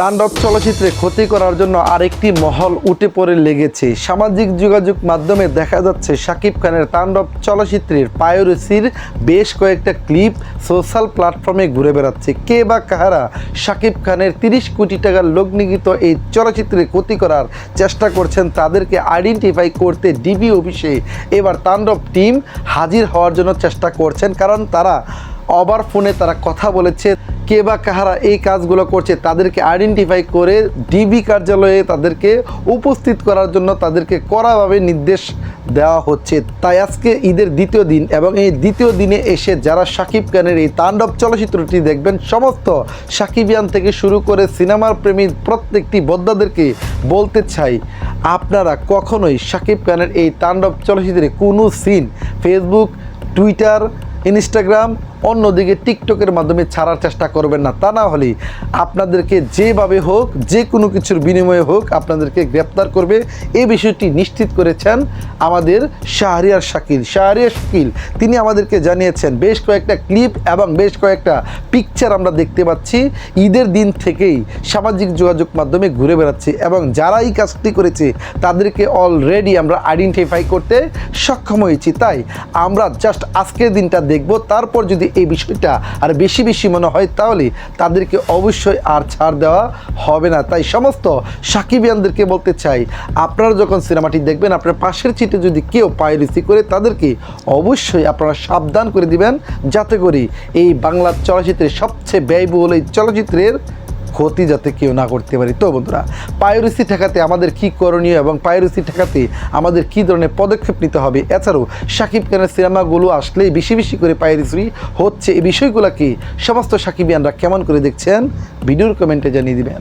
তাণ্ডব চলচ্চিত্রে ক্ষতি করার জন্য আরেকটি মহল উঠে পড়ে লেগেছে। সামাজিক যোগাযোগ মাধ্যমে দেখা যাচ্ছে শাকিব খানের তাণ্ডব চলচ্চিত্রের পায়োরেসির বেশ কয়েকটা ক্লিপ সোশ্যাল প্ল্যাটফর্মে ঘুরে বেড়াচ্ছে। কে বা কাহারা শাকিব খানের তিরিশ কোটি টাকার লগ্নিগীত এই চলচ্চিত্রে ক্ষতি করার চেষ্টা করছেন তাদেরকে আইডেন্টিফাই করতে ডিবি অফিসে এবার তাণ্ডব টিম হাজির হওয়ার জন্য চেষ্টা করছেন, কারণ তারা অবার ফোনে তারা কথা বলেছে। কে বা কাহারা এই কাজগুলো করছে তাদেরকে আইডেন্টিফাই করে ডিবি কার্যালয়ে তাদেরকে উপস্থিত করার জন্য তাদেরকে কড়াভাবে নির্দেশ দেওয়া হচ্ছে। তাই আজকে ঈদের দ্বিতীয় দিন এবং এই দ্বিতীয় দিনে এসে যারা সাকিব খানের এই তাণ্ডব চলচ্চিত্রটি দেখবেন, সমস্ত সাকিবিয়ান থেকে শুরু করে সিনেমার প্রেমী প্রত্যেকটি বোদ্ধাদেরকে বলতে চাই, আপনারা কখনোই সাকিব খানের এই তাণ্ডব চলচ্চিত্রে কোনো সিন ফেসবুক টুইটার ইনস্টাগ্রাম অন্যদিকে টিকটকের মাধ্যমে ছাড়ার চেষ্টা করবেন না। তা না হলে আপনাদেরকে যেভাবে হোক, যে কোনো কিছুর বিনিময়ে হোক আপনাদেরকে গ্রেপ্তার করবে। এই বিষয়টি নিশ্চিত করেছেন আমাদের শাহরিয়ার শাকিল। শাহরিয়ার শাকিল, তিনি আমাদেরকে জানিয়েছেন, বেশ কয়েকটা ক্লিপ এবং বেশ কয়েকটা পিকচার আমরা দেখতে পাচ্ছি। ঈদের দিন থেকেই সামাজিক যোগাযোগ মাধ্যমে ঘুরে বেড়াচ্ছে এবং যারা এই কাজটি করেছে, তাদেরকে অলরেডি আমরা আইডেন্টিফাই করতে সক্ষম হয়েছি। তাই আমরা জাস্ট আজকের দিনটা দেখব, তারপর যদি এই বিষয়টা আর বেশি বেশি মনে হয় তাহলে তাদেরকে অবশ্যই আর ছাড় দেওয়া হবে না। তাই সমস্ত সাকিবিয়ানদেরকে বলতে চাই, আপনারা যখন সিনেমাটি দেখবেন, আপনার পাশের চিটে যদি কেউ পাইরেসি করে, তাদেরকে অবশ্যই আপনারা সাবধান করে দিবেন। যাতে করে এই বাংলা চলচ্চিত্রের সবচেয়ে ব্যয়বহুল এই চলচ্চিত্রের ক্ষতি যাতে কেউ না করতে পারি। তো বন্ধুরা পাইরেসি ঠেকাতে আমাদের কি করণীয় এবং পাইরেসি ঠেকাতে আমাদের কি ধরনের পদক্ষেপ নিতে হবে? এছাড়াও, সাকিব খানের সিনেমাগুলো আসলেই বেশি বেশি করে পাইরেসি হচ্ছে। এই বিষয়গুলোকে সমস্ত সাকিবিয়ানরা কেমন করে দেখছেন? ভিডিওর কমেন্টে জানিয়ে দিবেন।